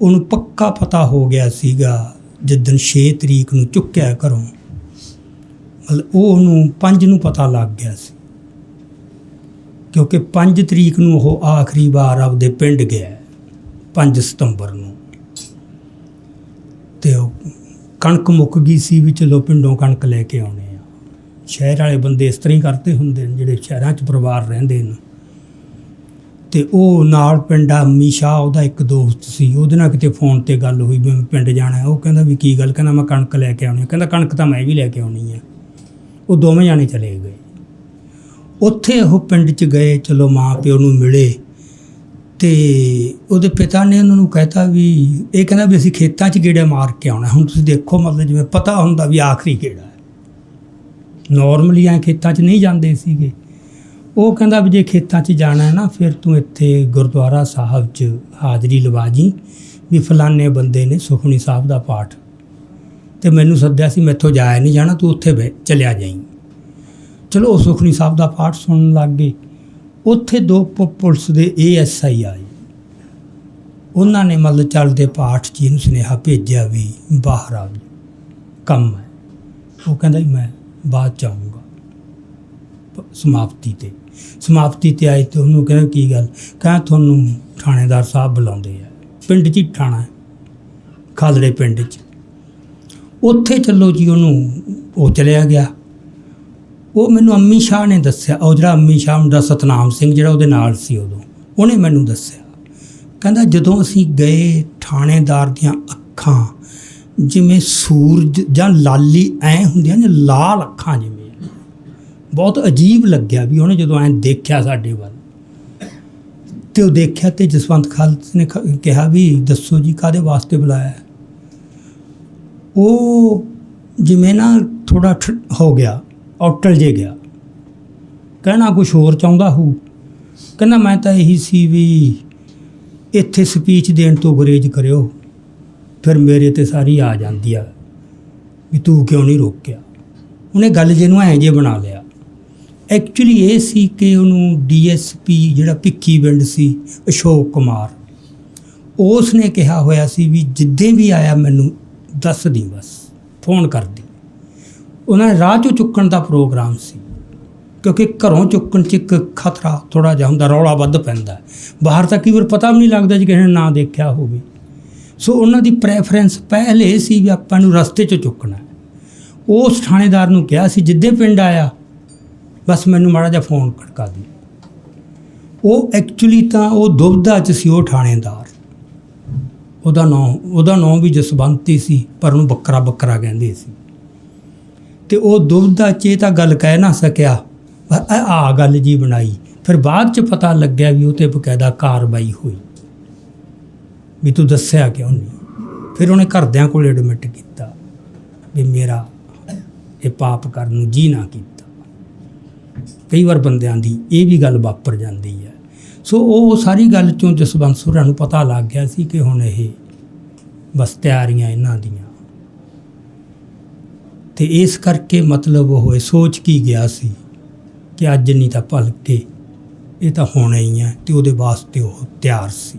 ਉਹਨੂੰ ਪੱਕਾ ਪਤਾ ਹੋ ਗਿਆ ਸੀਗਾ ਜਿੱਦਣ 6 ਤਰੀਕ ਨੂੰ ਚੁੱਕਿਆ ਘਰੋਂ। ਮਤਲਬ ਉਹ ਉਹਨੂੰ 5 ਨੂੰ ਪਤਾ ਲੱਗ ਗਿਆ ਸੀ। ਕਿਉਂਕਿ 5 ਤਰੀਕ ਨੂੰ ਉਹ ਆਖਰੀ ਵਾਰ ਆਪਦੇ ਪਿੰਡ ਗਿਆ 5 ਸਤੰਬਰ ਨੂੰ। ਤੇ ਉਹ ਕਣਕ ਮੁੱਕ ਗਈ ਸੀ ਵੀ ਚਲੋ ਪਿੰਡੋਂ ਕਣਕ ਲੈ ਕੇ ਆਉਣੇ ਆ। ਸ਼ਹਿਰ ਵਾਲੇ ਬੰਦੇ ਇਸ ਤਰ੍ਹਾਂ ਹੀ ਕਰਦੇ ਹੁੰਦੇ ਨੇ ਜਿਹੜੇ ਸ਼ਹਿਰਾਂ 'ਚ ਪਰਿਵਾਰ ਰਹਿੰਦੇ ਨੇ। ਤੇ ਉਹ ਨਾਲ ਪਿੰਡ ਆ ਅੰਮੀ ਉਹਦਾ ਇੱਕ ਦੋਸਤ ਸੀ। ਉਹਦੇ ਨਾਲ ਕਿਤੇ ਫੋਨ ਤੇ ਗੱਲ ਹੋਈ ਵੀ ਮੈਂ ਪਿੰਡ ਜਾਣਾ ਉਹ ਕਹਿੰਦਾ ਵੀ ਕੀ ਗੱਲ? ਕਹਿੰਦਾ ਮੈਂ ਕਣਕ ਲੈ ਕੇ ਆਉਣੀ ਕਹਿੰਦਾ ਕਣਕ ਤਾਂ ਮੈਂ ਵੀ ਲੈ ਕੇ ਆਉਣੀ ਹੈ ਉਹ ਦੋਵੇਂ ਜਾਣੇ ਚਲੇ ਗਏ। ਉੱਥੇ ਉਹ ਪਿੰਡ 'ਚ ਗਏ, ਚਲੋ ਮਾਂ ਪਿਓ ਨੂੰ ਮਿਲੇ ਤੇ ਉਹਦੇ ਪਿਤਾ ਨੇ ਉਹਨਾਂ ਨੂੰ ਕਹਿਤਾ ਵੀ, ਇਹ ਕਹਿੰਦਾ ਵੀ ਅਸੀਂ ਖੇਤਾਂ 'ਚ ਗੇੜੇ ਮਾਰ ਕੇ ਆਉਣਾ ਹੁਣ ਤੁਸੀਂ ਦੇਖੋ, ਮਤਲਬ ਜਿਵੇਂ ਪਤਾ ਹੁੰਦਾ ਵੀ ਆਖਰੀ ਗੇੜਾ ਹੈ। ਨਾਰਮਲੀ ਐ ਖੇਤਾਂ 'ਚ ਨਹੀਂ ਜਾਂਦੇ ਸੀਗੇ। ਉਹ ਕਹਿੰਦਾ ਵੀ ਜੇ ਖੇਤਾਂ 'ਚ ਜਾਣਾ ਹੈ ਨਾ, ਫਿਰ ਤੂੰ ਇੱਥੇ ਗੁਰਦੁਆਰਾ ਸਾਹਿਬ 'ਚ ਹਾਜ਼ਰੀ ਲਵਾ ਜੀ ਵੀ ਫਲਾਣੇ ਬੰਦੇ ਨੇ ਸੁਖਮਨੀ ਸਾਹਿਬ ਦਾ ਪਾਠ। ਤੇ ਮੈਨੂੰ ਸੱਦਿਆ ਸੀ, ਮੈਥੋਂ ਜਾਇਆ ਨਹੀਂ ਜਾਣਾ, ਤੂੰ ਉੱਥੇ ਬਹਿ, ਚਲਿਆ ਜਾਈਂ। ਚਲੋ ਉਹ ਸੁਖਮਨੀ ਸਾਹਿਬ ਦਾ ਪਾਠ ਸੁਣਨ ਲੱਗ ਗਏ। ਉੱਥੇ ਦੋ ਪੁਲਿਸ ਦੇ ਏਐਸਆਈ ਆਏ। ਉਹਨਾਂ ਨੇ ਮਤਲਬ ਚੱਲਦੇ ਪਾਠ ਜੀ ਇਹਨੂੰ ਸੁਨੇਹਾ ਭੇਜਿਆ ਵੀ ਬਾਹਰ ਆ ਕੰਮ ਹੈ। ਉਹ ਕਹਿੰਦਾ ਜੀ, ਮੈਂ ਬਾਅਦ ਚ ਆਊਂਗਾ। ਸਮਾਪਤੀ ਤੇ। ਸਮਾਪਤੀ ਤੇ ਆਈ ਤੇ ਉਹਨੂੰ ਕਹਿੰਦਾ ਕੀ ਗੱਲ? ਕਹਿੰਦਾ ਤੁਹਾਨੂੰ ਥਾਣੇਦਾਰ ਸਾਹਿਬ ਬੁਲਾਉਂਦੇ ਆ। ਪਿੰਡ 'ਚ ਹੀ ਥਾਣਾ ਖਾਲੜੇ ਪਿੰਡ 'ਚ। ਉੱਥੇ ਚੱਲੋ ਜੀ, ਉਹਨੂੰ ਉਹ ਚਲਿਆ ਗਿਆ। ਉਹ ਮੈਨੂੰ ਅੰਮੀ ਸ਼ਾਹ ਨੇ ਦੱਸਿਆ। ਉਹ ਜਿਹੜਾ ਅੰਮੀ ਸ਼ਾਹ ਮੁੰਡਾ ਸਤਨਾਮ ਸਿੰਘ, ਜਿਹੜਾ ਉਹਦੇ ਨਾਲ ਸੀ ਉਦੋਂ, ਉਹਨੇ ਮੈਨੂੰ ਦੱਸਿਆ। ਕਹਿੰਦਾ, ਜਦੋਂ ਅਸੀਂ ਗਏ ਥਾਣੇਦਾਰ ਦੀਆਂ ਅੱਖਾਂ, ਜਿਵੇਂ ਸੂਰਜ ਜਾਂ ਲਾਲੀ ਐ ਹੁੰਦੀਆਂ ਨੇ, ਲਾਲ ਅੱਖਾਂ ਜਿਵੇਂ ਬਹੁਤ ਅਜੀਬ ਲੱਗਿਆ ਵੀ ਉਹਨੇ ਜਦੋਂ ਐਂ ਦੇਖਿਆ ਸਾਡੇ ਵੱਲ। ਤੇ ਉਹ ਦੇਖਿਆ ਤੇ ਜਸਵੰਤ ਖਾਲਸ ਨੇ ਕਿਹਾ ਵੀ ਦੱਸੋ ਜੀ ਕਾਦੇ ਵਾਸਤੇ ਬੁਲਾਇਆ ਉਹ ਜਿਵੇਂ ਨਾ ਥੋੜਾ ਹੋ ਗਿਆ, ਔਟਲ ਜੇ ਗਿਆ। ਕਹਿਣਾ ਕੁਝ ਹੋਰ ਚਾਹੁੰਦਾ ਹੂ ਕਹਿੰਦਾ ਮੈਂ ਤਾਂ ਇਹੀ ਸੀ ਵੀ ਇੱਥੇ ਸਪੀਚ ਦੇਣ ਤੋਂ ਗੁਰੇਜ਼ ਕਰਿਓ, ਫਿਰ ਮੇਰੇ ਤੇ ਸਾਰੀ ਆ ਜਾਂਦੀ ਆ, ਵੀ ਤੂੰ ਕਿਉਂ ਨਹੀਂ ਰੋਕਿਆ? ਉਹਨੇ ਗੱਲ ਜੇ ਨੂੰ ਐਂ ਜੇ ਬਣਾ ਲਿਆ। ਐਕਚੁਅਲੀ ਇਹ ਸੀ ਕਿ ਉਹਨੂੰ ਡੀਐਸਪੀ ਜਿਹੜਾ ਭਿੱਖੀ ਪਿੰਡ ਸੀ, ਅਸ਼ੋਕ ਕੁਮਾਰ। ਉਸ ਨੇ ਕਿਹਾ ਹੋਇਆ ਸੀ ਵੀ ਜਿੱਦੇ ਵੀ ਆਇਆ ਮੈਨੂੰ ਦੱਸ ਦੀ ਬਸ, ਫੋਨ ਕਰ ਦੀ। ਉਹਨਾਂ ਨੇ ਰਾਹ ਚੋਂ ਚੁੱਕਣ ਦਾ ਪ੍ਰੋਗਰਾਮ ਸੀ, ਕਿਉਂਕਿ ਘਰੋਂ ਚੁੱਕਣ 'ਚ ਇੱਕ ਖਤਰਾ ਥੋੜਾ ਜਿਹਾ ਹੁੰਦਾ, ਰੌਲਾ ਵੱਧ ਪੈਂਦਾ। ਬਾਹਰ ਤਾਂ ਕਈ ਵਾਰ ਪਤਾ ਵੀ ਨਹੀਂ ਲੱਗਦਾ ਜੇ ਕਿਸੇ ਨੇ ਨਾ ਦੇਖਿਆ ਹੋਵੇ। ਸੋ ਉਹਨਾਂ ਦੀ ਪ੍ਰੈਫਰੈਂਸ ਪਹਿਲੇ ਇਹ ਸੀ ਵੀ ਆਪਾਂ ਨੂੰ ਰਸਤੇ 'ਚ ਚੁੱਕਣਾ। ਉਸ ਥਾਣੇਦਾਰ ਨੂੰ ਕਿਹਾ ਸੀ, ਜਿੱਦੇ ਪਿੰਡ ਆਇਆ ਬਸ ਮੈਨੂੰ ਮਾੜਾ ਜਿਹਾ ਫੋਨ ਖੜਕਾ ਦੇ। ਉਹ ਐਕਚੁਅਲੀ ਤਾਂ ਉਹ ਦੁਬਦਾ 'ਚ ਸੀ, ਉਹ ਥਾਣੇਦਾਰ। ਉਹਦਾ ਨਾਂ ਉਹਦਾ ਨਾਂ ਵੀ ਜਸਵੰਤੀ ਸੀ, ਪਰ ਉਹਨੂੰ ਬੱਕਰਾ ਬੱਕਰਾ ਕਹਿੰਦੇ ਸੀ। ਤੇ ਉਹ ਦੁਬਦਾ 'ਚ ਇਹ ਤਾਂ ਗੱਲ ਕਹਿ ਨਾ ਸਕਿਆ ਪਰ ਆ ਗੱਲ ਜੀ ਬਣਾਈ। ਫਿਰ ਬਾਅਦ 'ਚ ਪਤਾ ਲੱਗਿਆ ਵੀ ਉਹ ਤੇ ਬਕਾਇਦਾ ਕਾਰਵਾਈ ਹੋਈ। ਵੀ ਤੂੰ ਦੱਸਿਆ ਕਿਉਂ ਨਹੀਂ ਫਿਰ ਉਹਨੇ ਘਰਦਿਆਂ ਕੋਲ ਐਡਮਿਟ ਕੀਤਾ ਵੀ ਮੇਰਾ ਇਹ ਪਾਪ ਕਰਨ ਨੂੰ ਜੀ ਨਾ ਕੀਤਾ। ਕਈ ਵਾਰ ਬੰਦਿਆਂ ਦੀ ਇਹ ਵੀ ਗੱਲ ਵਾਪਰ ਜਾਂਦੀ ਹੈ। ਸੋ ਉਹ ਸਾਰੀ ਗੱਲ ਚੋਂ ਜਸਵੰਤ ਸੁਰਾਂ ਨੂੰ ਪਤਾ ਲੱਗ ਗਿਆ ਸੀ ਕਿ ਹੁਣ ਇਹ ਬਸ ਤਿਆਰੀਆਂ ਇਹਨਾਂ ਦੀਆਂ। ਤੇ ਇਸ ਕਰਕੇ ਮਤਲਬ ਉਹ ਇਹ ਸੋਚ ਕੀ ਗਿਆ ਸੀ ਕਿ ਅੱਜ ਨਹੀਂ ਤਾਂ ਭਲਕੇ ਇਹ ਤਾਂ ਹੋਣਾ ਹੀ ਹੈ ਤੇ ਉਹਦੇ ਵਾਸਤੇ ਉਹ ਤਿਆਰ ਸੀ।